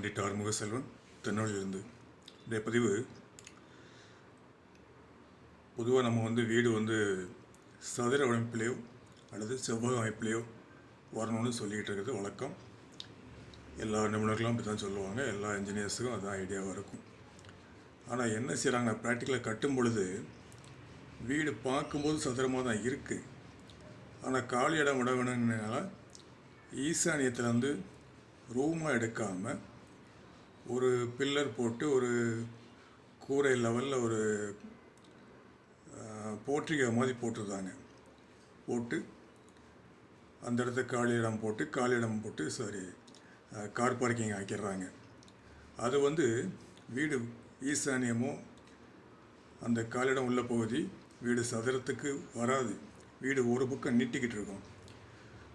பண்டிட் ஆறுமுக செல்வன் திருநெல்வேலியிலிருந்து. இந்த பதிவு பொதுவாக நம்ம வந்து வீடு வந்து சதுர அமைப்பிலேயோ அல்லது செவ்வக அமைப்பிலேயோ வரணும்னு சொல்லிக்கிட்டு இருக்கிறது வழக்கம். எல்லா நிபுணர்களும் அப்படி தான் சொல்லுவாங்க. எல்லா இன்ஜினியர்ஸுக்கும் அதுதான் ஐடியாவாக இருக்கும். ஆனால் என்ன செய்கிறாங்க ப்ராக்டிக்கலாக கட்டும் பொழுது வீடு பார்க்கும்போது சதுரமாக தான் இருக்குது ஆனால் காலி இடம் விட வேணுங்கனால ஈசானியத்தில் வந்து ரூமாக எடுக்காமல் ஒரு பில்லர் போட்டு ஒரு கூரை லெவலில் ஒரு போர்ட்ரிகா மாதிரி போட்டிருந்தாங்க போட்டு அந்த இடத்த காலி இடம் போட்டு காலி இடம் போட்டு சாரி கார் பார்க்கிங் ஆக்கிடுறாங்க. அது வந்து வீடு ஈசானியமோ அந்த காலிடம் உள்ள பகுதி வீடு சதுரத்துக்கு வராது. வீடு ஒரு பக்கம் நீட்டிக்கிட்டு இருக்கும்.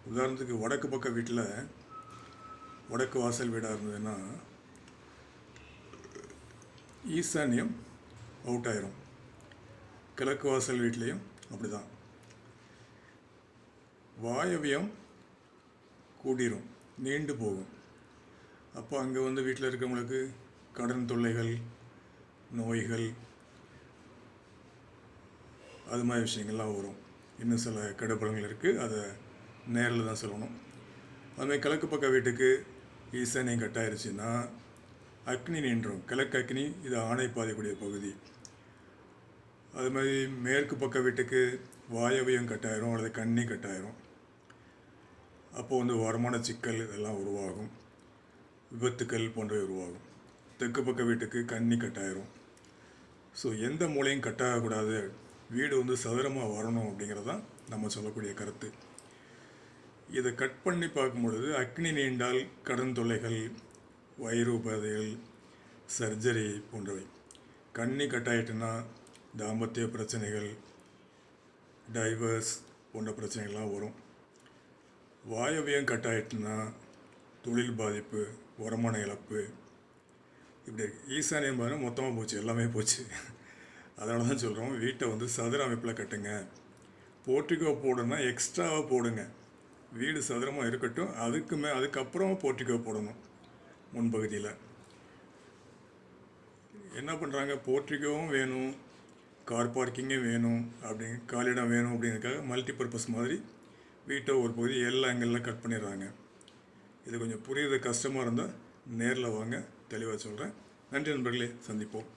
உதாரணத்துக்கு வடக்கு பக்கம் வீட்டில் வடக்கு வாசல் வீடாக இருந்ததுன்னா ஈசானியம் அவுட் ஆயிரும் கிழக்கு வாசல் வீட்லேயும் அப்படி தான் வாயவியம் கூடிரும் நீண்டு போகும். அப்போ அங்கே வந்து வீட்டில் இருக்கிறவங்களுக்கு கடன் தொல்லைகள் நோய்கள் அது மாதிரி விஷயங்கள்லாம் வரும். இன்னும் சில கெடுபலங்கள் இருக்குது அதை நேரில் தான் சொல்லணும். அதுமாதிரி கிழக்கு பக்க வீட்டுக்கு ஈசானியம் கட்டாயிருச்சுன்னா அக்னி நின்றும் கிழக்கு அக்னி இது ஆணை பாதைக்கூடிய பகுதி. அது மாதிரி மேற்கு பக்க வீட்டுக்கு வாயவியம் கட்டாயிரும் அல்லது கண்ணி கட்டாயிரும். அப்போது வந்து வருமான சிக்கல் இதெல்லாம் உருவாகும். விபத்துக்கள் போன்றவை உருவாகும். தெற்கு பக்க வீட்டுக்கு கண்ணி கட்டாயிரும். ஸோ எந்த மூலையும் கட்டாகக்கூடாது. வீடு வந்து சதுரமாக வரணும் அப்படிங்கிறது தான் நம்ம சொல்லக்கூடிய கருத்து. இதை கட் பண்ணி பார்க்கும் பொழுது அக்னி நீண்டால் கடன் தொல்லைகள் வயிறு உபாதைகள் சர்ஜரி போன்றவை. கண்ணி கட்டாயிட்டுனா தாம்பத்திய பிரச்சனைகள் டைவர்ஸ் போன்ற பிரச்சனைகள்லாம் வரும். வாயவியம் கட்டாயிட்டுனா தொழில் பாதிப்பு வருமான இழப்பு இப்படி ஈசானியம் பாருங்க மொத்தமாக போச்சு எல்லாமே போச்சு. அதனால தான் சொல்கிறோம் வீட்டை வந்து சதுர அமைப்பில் கட்டுங்க. போர்ட்டிகோ போடணும்னா எக்ஸ்ட்ராவாக போடுங்க. வீடு சதுரமாக இருக்கட்டும் அதுக்கு மே அதுக்கப்புறம் போர்ட்டிகோ போடணும். முன்பகுதியில். என்ன பண்ணுறாங்க போர்ட்டிகோவும் வேணும் கார் பார்க்கிங்கும் வேணும் அப்படின்னு காலிடம் வேணும் அப்படிங்கிறதுக்காக மல்டி பர்பஸ் மாதிரி வீட்டை ஒரு பகுதி எல்லா ஆங்கிளில் கட் பண்ணிடுறாங்க. இது கொஞ்சம் புரியுறது கஷ்டமாக இருந்தால் நேரில் வாங்க தெளிவாக சொல்கிறேன் நன்றி நண்பர்களே சந்திப்போம்.